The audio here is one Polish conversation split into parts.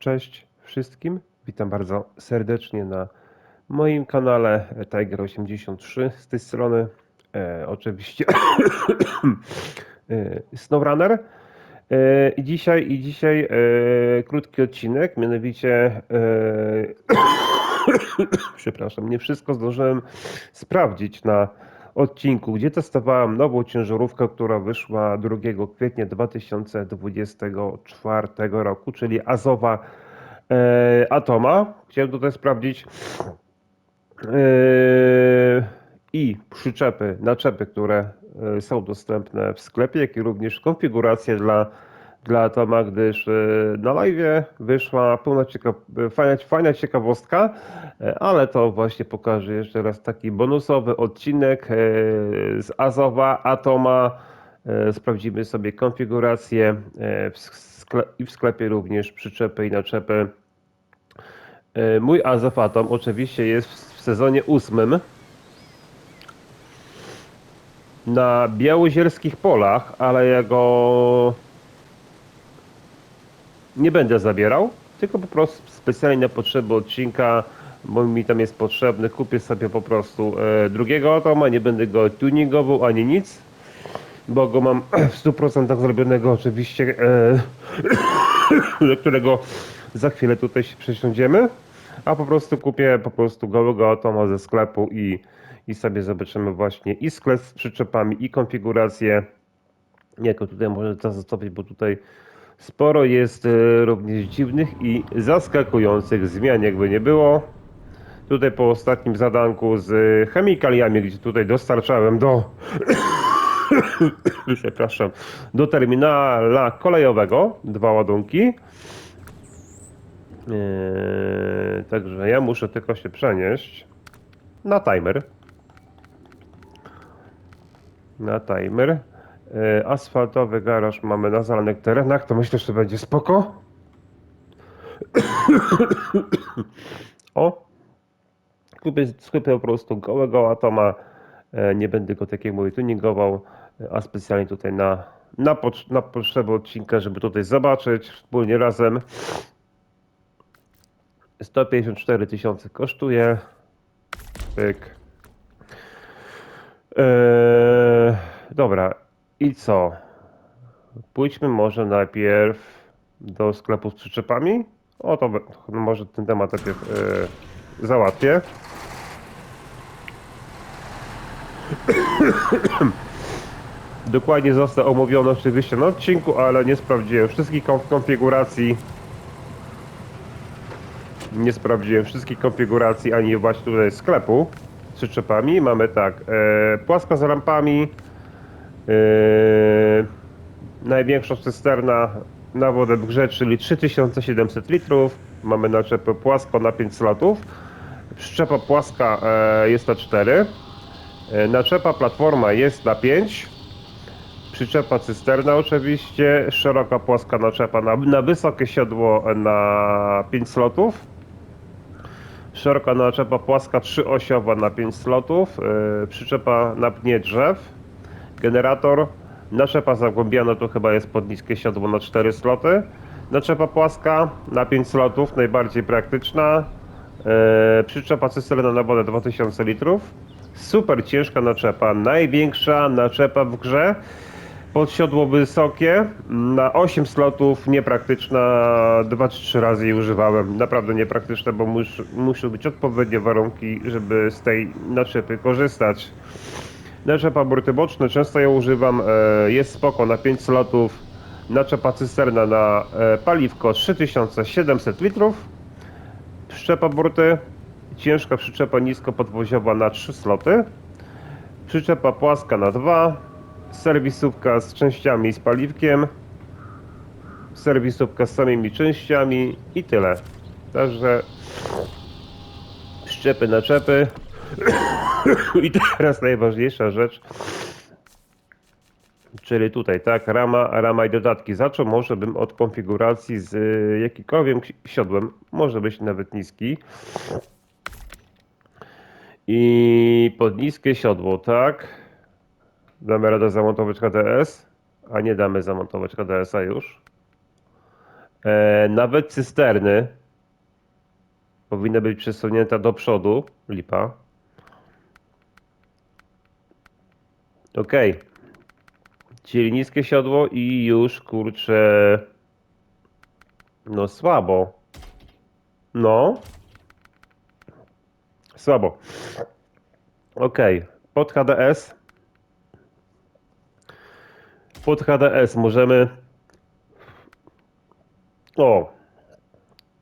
Cześć wszystkim, witam bardzo serdecznie na moim kanale Tiger83 z tej strony. E, oczywiście e, SnowRunner. E, I dzisiaj, i dzisiaj e, krótki odcinek, mianowicie e, przepraszam, nie wszystko zdążyłem sprawdzić na odcinku, gdzie testowałem nową ciężarówkę, która wyszła 2 kwietnia 2024 roku, czyli Azowa e, Atoma. Chciałem tutaj sprawdzić e, i przyczepy, naczepy, które e, są dostępne w sklepie, jak i również konfiguracje dla, dla Atoma, gdyż e, na live wyszła pełna ciekaw, fajna, fajna ciekawostka, e, ale to właśnie pokażę jeszcze raz taki bonusowy odcinek e, z Azowa Atoma. Sprawdzimy sobie konfigurację i w sklepie również przyczepy i naczepy. Mój Azov Atom oczywiście jest w sezonie ósmym na białozielskich polach, ale ja nie będę zabierał, tylko po prostu specjalnie na potrzeby odcinka, bo mi tam jest potrzebny, kupię sobie po prostu e, drugiego atoma, nie będę go tuningował ani nic, bo go mam w 100% zrobionego oczywiście, e, do którego za chwilę tutaj się przesiądziemy, a po prostu kupię po prostu gołego atoma ze sklepu i, i sobie zobaczymy właśnie i sklep z przyczepami i konfigurację, jaką tutaj można zastosować, bo tutaj sporo jest e, również dziwnych i zaskakujących zmian, jakby nie było. Tutaj po ostatnim zadanku z chemikaliami, gdzie tutaj dostarczałem do przepraszam, do terminala kolejowego dwa ładunki. Eee, także ja muszę tylko się przenieść na timer. Na timer. Eee, asfaltowy garaż mamy na zalanych terenach, to myślę, że będzie spoko. o, Kupię, skupię po prostu gołego atoma. E, Nie będę go tak jak mówię tuningował, e, a specjalnie tutaj na, na, pocz- na potrzeby odcinka, żeby tutaj zobaczyć wspólnie razem. 154 tysiące kosztuje. Pyk. Eee, dobra, i co? Pójdźmy może najpierw do sklepu z przyczepami. O, to no może ten temat najpierw e, załatwię. Dokładnie został omówiony oczywiście na odcinku, ale nie sprawdziłem wszystkich konf- konfiguracji. Nie sprawdziłem wszystkich konfiguracji ani właśnie tutaj sklepu z przyczepami. Mamy tak, e, płaska z rampami, e, największa cysterna na wodę w grze, czyli 3700 litrów. Mamy naczepę płasko na 5 slotów. Przyczepa płaska e, jest na 4. E, Naczepa platforma jest na 5. Przyczepa cysterna oczywiście. Szeroka płaska naczepa na, na wysokie siodło na 5 slotów. Szeroka naczepa płaska trzyosiowa na 5 slotów. Przyczepa na pnie drzew. Generator. Naczepa zagłębiana to chyba jest pod niskie siodło na 4 sloty. Naczepa płaska na 5 slotów, najbardziej praktyczna. E, przyczepa cysterna na wodę 2000 litrów. Super ciężka naczepa, największa naczepa w grze. Pod siodło wysokie, na 8 slotów, niepraktyczna, 2 czy 3 razy jej używałem. Naprawdę niepraktyczna, bo mus, muszą być odpowiednie warunki, żeby z tej naczepy korzystać. Naczepa burty boczne, często ją używam, e, jest spoko na 5 slotów. Naczepa cysterna na e, paliwko 3700 litrów. Przyczepa burty, ciężka przyczepa niskopodwoziowa na 3 sloty. Przyczepa płaska na 2. Serwisówka z częściami i z paliwkiem. Serwisówka z samymi częściami i tyle. Także szczepy na czepy. I teraz najważniejsza rzecz. Czyli tutaj, tak, rama, rama i dodatki. Zaczął może bym od konfiguracji z y, jakimkolwiek siodłem, może być nawet niski. I pod niskie siodło, tak. Damy radę zamontować HDS, a nie damy zamontować HDS-a już. E, nawet cysterny powinna być przesunięta do przodu. Lipa. Okej. Czyli niskie siodło i już kurczę. No słabo. No. Słabo. Okej. Pod HDS. Pod HDS możemy. O.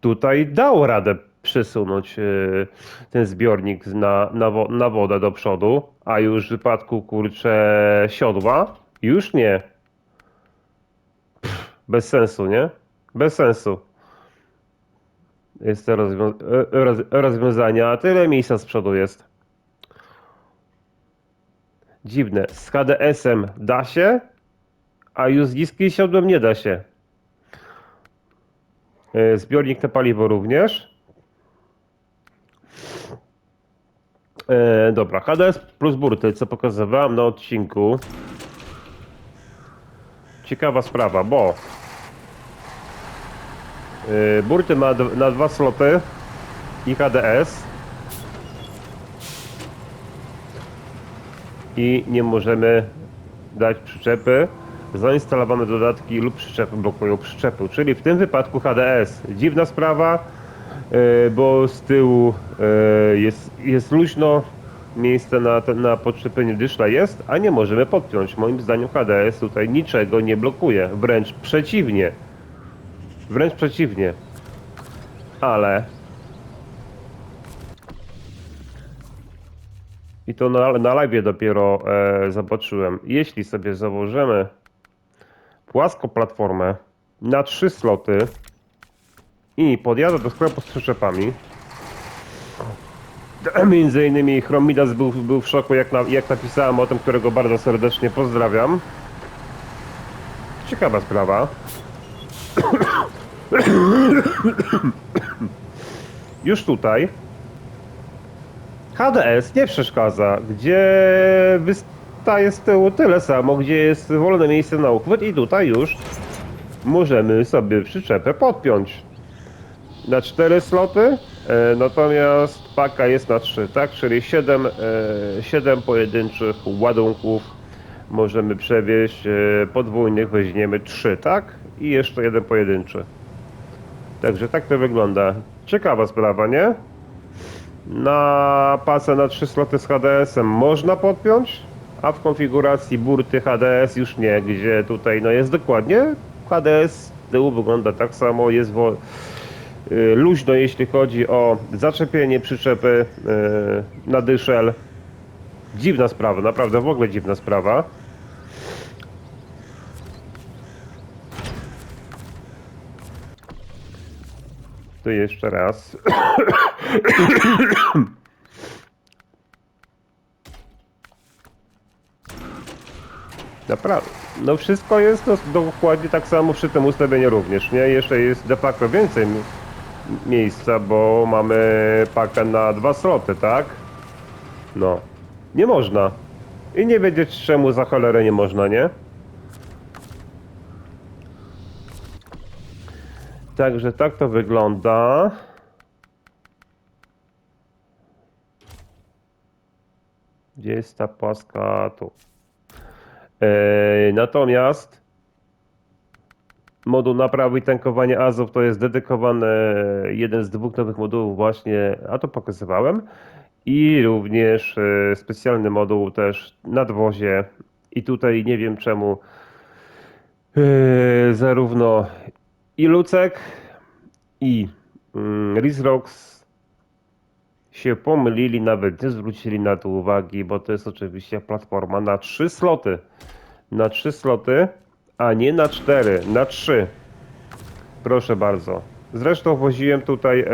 Tutaj dał radę przesunąć yy, ten zbiornik na, na, na wodę do przodu, a już w wypadku kurczę siodła już nie. Pff, bez sensu, nie? Bez sensu. Jest to rozwią- e, roz tyle miejsca z przodu jest. Dziwne. Z HDS-em da się, a już z niskim siodłem nie da się. E, Zbiornik na paliwo również. E, dobra, HDS plus burty, co pokazywałem na odcinku. Ciekawa sprawa, bo e, burty ma na dwa sloty i HDS i nie możemy dać przyczepy. Zainstalowane dodatki lub przyczepy blokują przyczepy, czyli w tym wypadku HDS. Dziwna sprawa, bo z tyłu e, jest, jest luźno, miejsce na, na podczepienie dyszla jest, a nie możemy podpiąć. Moim zdaniem HDS tutaj niczego nie blokuje, wręcz przeciwnie. Wręcz przeciwnie. Ale I to na, na live dopiero e, zobaczyłem. Jeśli sobie założymy płaską platformę na trzy sloty i podjadę do sklepu z przyczepami, między innymi Chromidas był, był w szoku jak, na, jak napisałem o tym, którego bardzo serdecznie pozdrawiam. Ciekawa sprawa. Już tutaj. HDS nie przeszkadza, gdzie wystaje z tyłu? Tyle samo, gdzie jest wolne miejsce na uchwyt? I tutaj już możemy sobie przyczepę podpiąć na 4 sloty, e, natomiast paka jest na 3, tak? Czyli 7, e, 7 pojedynczych ładunków możemy przewieźć, e, podwójnych weźmiemy 3, tak? I jeszcze jeden pojedynczy. Także tak to wygląda. Ciekawa sprawa, nie? Na pasę na 3 sloty z HDS-em można podpiąć, a w konfiguracji burty HDS już nie, gdzie tutaj no jest dokładnie HDS tyłu wygląda tak samo, jest wo- luźno jeśli chodzi o zaczepienie przyczepy y, na dyszel. Dziwna sprawa, naprawdę w ogóle dziwna sprawa. To jeszcze raz. Naprawdę. No wszystko jest dokładnie tak samo przy tym ustawieniu również, nie? Jeszcze jest de facto więcej miejsca, bo mamy pakę na dwa sloty, tak? No. Nie można. I nie wiedzieć czemu za cholerę nie można, nie? Także tak to wygląda. Gdzie jest ta płaska? Tu. E, natomiast moduł naprawy i tankowania Azów to jest dedykowany jeden z dwóch nowych modułów właśnie, a to pokazywałem. I również e, specjalny moduł też nadwozie. I tutaj nie wiem czemu e, zarówno i Lucek i mm, Rizrox się pomylili, nawet nie zwrócili na to uwagi, bo to jest oczywiście platforma na trzy sloty. Na trzy sloty, a nie na cztery, na trzy. Proszę bardzo. Zresztą woziłem tutaj, e,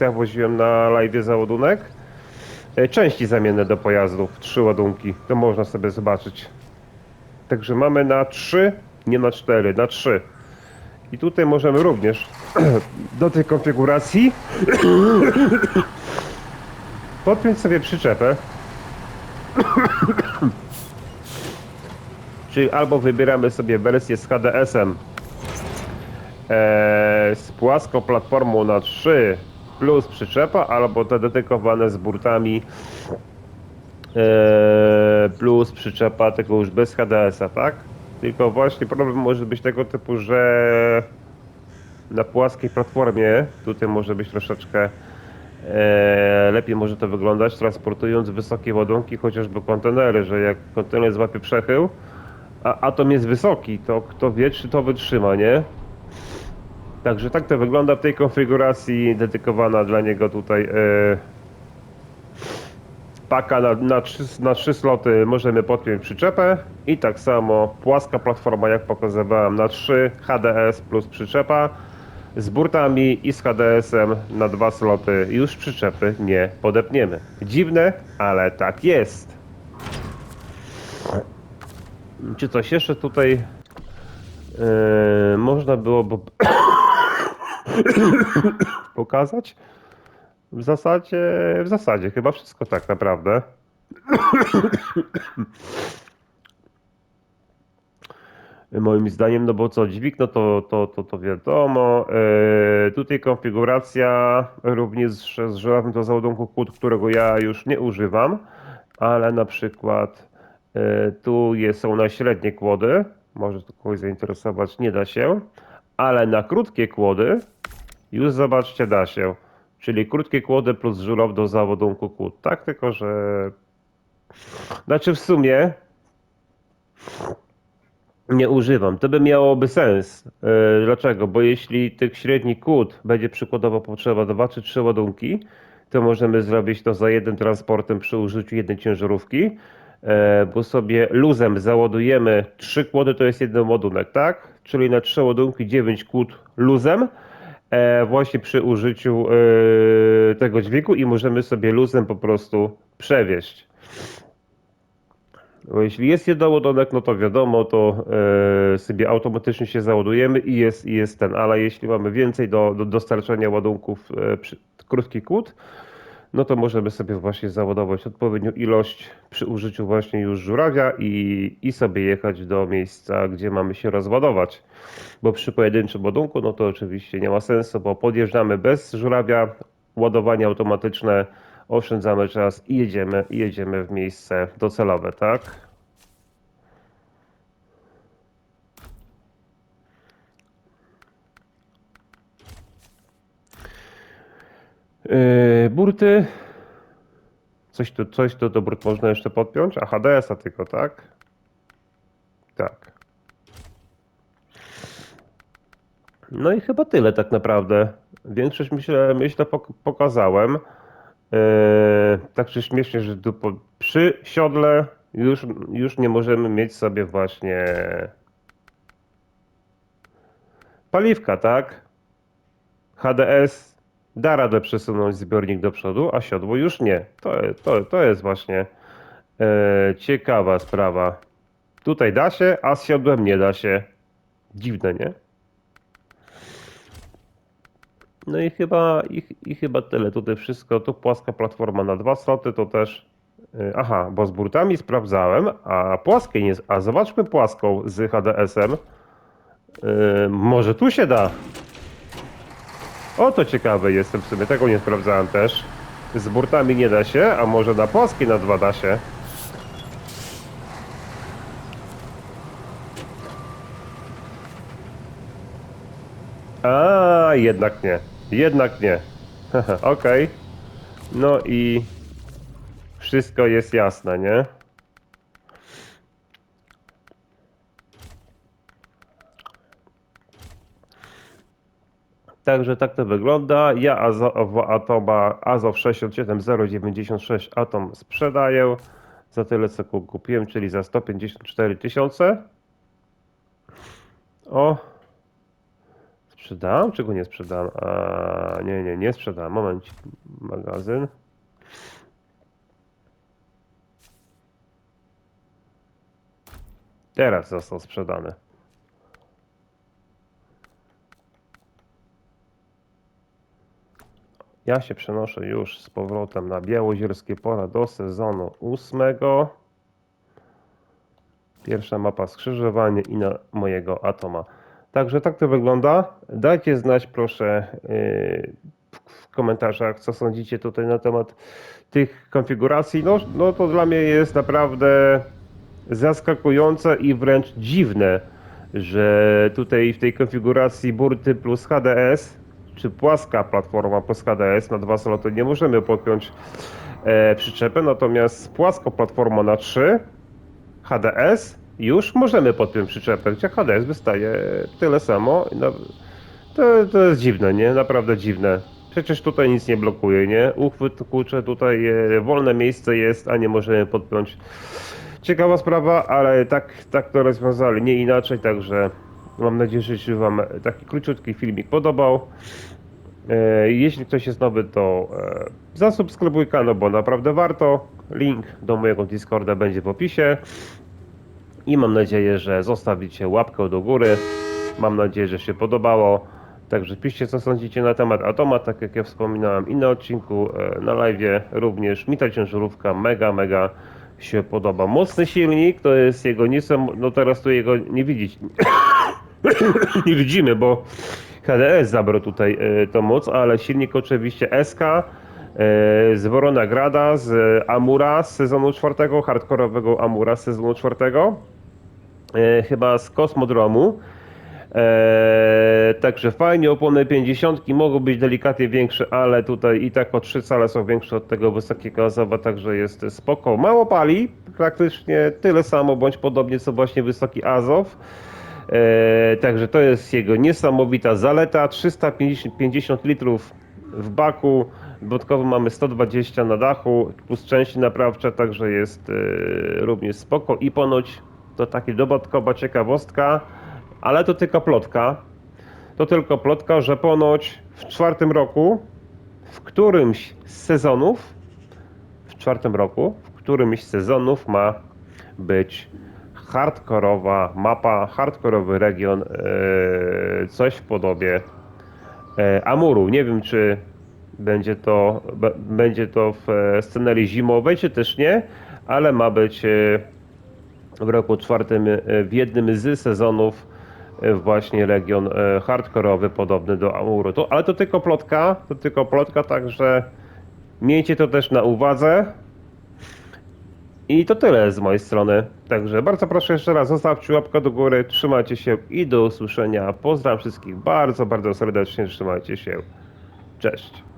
ja woziłem na live załadunek, e, części zamienne do pojazdów, trzy ładunki, to można sobie zobaczyć. Także mamy na trzy, nie na cztery, na trzy. I tutaj możemy również do tej konfiguracji podpiąć sobie przyczepę. Czyli albo wybieramy sobie wersję z HDS-em z płaską platformą na 3 plus przyczepa, albo te dedykowane z burtami e, plus przyczepa, tylko już bez HDS-a, tak? Tylko właśnie problem może być tego typu, że na płaskiej platformie tutaj może być troszeczkę e, lepiej może to wyglądać, transportując wysokie ładunki, chociażby kontenery, że jak kontener złapie przechył, a atom jest wysoki, to kto wie, czy to wytrzyma, nie? Także tak to wygląda w tej konfiguracji, dedykowana dla niego tutaj e, paka na, na, trzy, na trzy sloty możemy podpiąć przyczepę i tak samo płaska platforma jak pokazywałem na 3 HDS plus przyczepa z burtami i z HDS-em na dwa sloty już przyczepy nie podepniemy. Dziwne, ale tak jest. Czy coś jeszcze tutaj yy, można byłoby pokazać? W zasadzie, w zasadzie chyba wszystko tak naprawdę. Moim zdaniem, no bo co, dźwig, no to, to, to, to wiadomo. Yy, tutaj konfiguracja również z żelazem do załadunku kłód, którego ja już nie używam, ale na przykład tu jest, są na średnie kłody, może to kogoś zainteresować, nie da się, ale na krótkie kłody już zobaczcie, da się. Czyli krótkie kłody plus żulow do załadunku kłód. Tak, tylko że. Znaczy w sumie nie używam. To by miałoby sens. Yy, Dlaczego? Bo jeśli tych średnich kłód będzie przykładowo potrzeba dwa czy trzy ładunki, to możemy zrobić to za jednym transportem przy użyciu jednej ciężarówki, e, bo sobie luzem załadujemy trzy kłody, to jest jeden ładunek, tak? Czyli na trzy ładunki 9 kłód luzem, e, właśnie przy użyciu e, tego dźwigu i możemy sobie luzem po prostu przewieźć. Bo jeśli jest jednoładunek, no to wiadomo, to e, sobie automatycznie się załadujemy i jest, i jest ten, ale jeśli mamy więcej do, do dostarczania ładunków e, przy krótkich kłód, no to możemy sobie właśnie załadować odpowiednią ilość przy użyciu właśnie już żurawia i, i sobie jechać do miejsca, gdzie mamy się rozładować. Bo przy pojedynczym ładunku, no to oczywiście nie ma sensu, bo podjeżdżamy bez żurawia, ładowanie automatyczne, oszczędzamy czas i jedziemy, jedziemy w miejsce docelowe, tak? Burty. Coś tu, coś tu do burt można jeszcze podpiąć? A HDS-a tylko, tak? Tak. No i chyba tyle tak naprawdę. Większość myślę, myślę pok- pokazałem. Yy, tak czy śmiesznie, że tu po, przy siodle już, już nie możemy mieć sobie właśnie paliwka, tak? HDS da radę przesunąć zbiornik do przodu, a siodło już nie. To, to, to jest właśnie e, ciekawa sprawa. Tutaj da się, a z siodłem nie da się. Dziwne, nie? No i chyba, i, i chyba tyle. Tutaj wszystko. Tu płaska platforma na dwa sloty, to też. e, Aha, bo z burtami sprawdzałem, a płaskiej nie. A zobaczmy płaską z HDS-em. E, może tu się da. O, to ciekawe jestem w sumie, tego nie sprawdzałem też. Z burtami nie da się, a może na płaskiej na dwa da się. A, jednak nie. Jednak nie. Okej. No i wszystko jest jasne, nie? Także tak to wygląda. Ja Azo w Atoma Azow 67096 Atom sprzedaję za tyle co ku- kupiłem, czyli za 154 tysiące. O! Sprzedałem, czy go nie sprzedałem? A, nie, nie, nie sprzedałem. Moment, magazyn. Teraz został sprzedany. Ja się przenoszę już z powrotem na białozierskie pola do sezonu ósmego. Pierwsza mapa skrzyżowanie i na mojego atoma. Także tak to wygląda. Dajcie znać proszę yy, w komentarzach, co sądzicie tutaj na temat tych konfiguracji. No, no to dla mnie jest naprawdę zaskakujące i wręcz dziwne, że tutaj w tej konfiguracji burty plus HDS, czy płaska platforma plus HDS na dwa sloty nie możemy podpiąć e, przyczepy, natomiast płasko platforma na 3 HDS już możemy podpiąć przyczepę, gdzie HDS wystaje tyle samo. To, to jest dziwne, nie? Naprawdę dziwne. Przecież tutaj nic nie blokuje, nie? Uchwyt, kurczę, tutaj e, wolne miejsce jest, a nie możemy podpiąć. Ciekawa sprawa, ale tak, tak to rozwiązali, nie inaczej, także mam nadzieję, że się Wam taki króciutki filmik podobał. E, Jeśli ktoś jest nowy, to e, zasubskrybuj kanał, bo naprawdę warto. Link do mojego Discorda będzie w opisie. I mam nadzieję, że zostawicie łapkę do góry. Mam nadzieję, że się podobało. Także piszcie, co sądzicie na temat Atoma, tak jak ja wspominałem i na odcinku, e, na live również. Mi ta ciężarówka mega, mega się podoba. Mocny silnik, to jest jego niesam... No teraz tu jego nie widzieć. nie widzimy, bo HDS zabrał tutaj e, tą moc, ale silnik oczywiście SK e, z Worona Grada, z Amura z sezonu czwartego, hardkorowego Amura z sezonu czwartego, e, chyba z Kosmodromu. E, także fajnie, opony 50 mogą być delikatnie większe, ale tutaj i tak o 3 cale są większe od tego wysokiego Azowa, także jest spoko. Mało pali, praktycznie tyle samo, bądź podobnie co właśnie wysoki Azow. E, także to jest jego niesamowita zaleta. 350 litrów w baku. Dodatkowo mamy 120 na dachu, plus części naprawcze, także jest e, również spoko. I ponoć to taka dodatkowa ciekawostka, ale to tylko plotka. To tylko plotka, że ponoć w czwartym roku, w którymś z sezonów, w czwartym roku, w którymś z sezonów ma być hardkorowa mapa, hardkorowy region, e, coś w podobie e, Amuru. Nie wiem, czy będzie to, będzie to w e, scenerii zimowej, czy też nie, ale ma być w roku czwartym w jednym z sezonów właśnie region hardkorowy podobny do Amuru. To, ale to tylko plotka, to tylko plotka, także miejcie to też na uwadze. I to tyle z mojej strony. Także bardzo proszę jeszcze raz, zostawcie łapkę do góry, trzymajcie się i do usłyszenia. Pozdrawiam wszystkich bardzo, bardzo serdecznie, trzymajcie się. Cześć.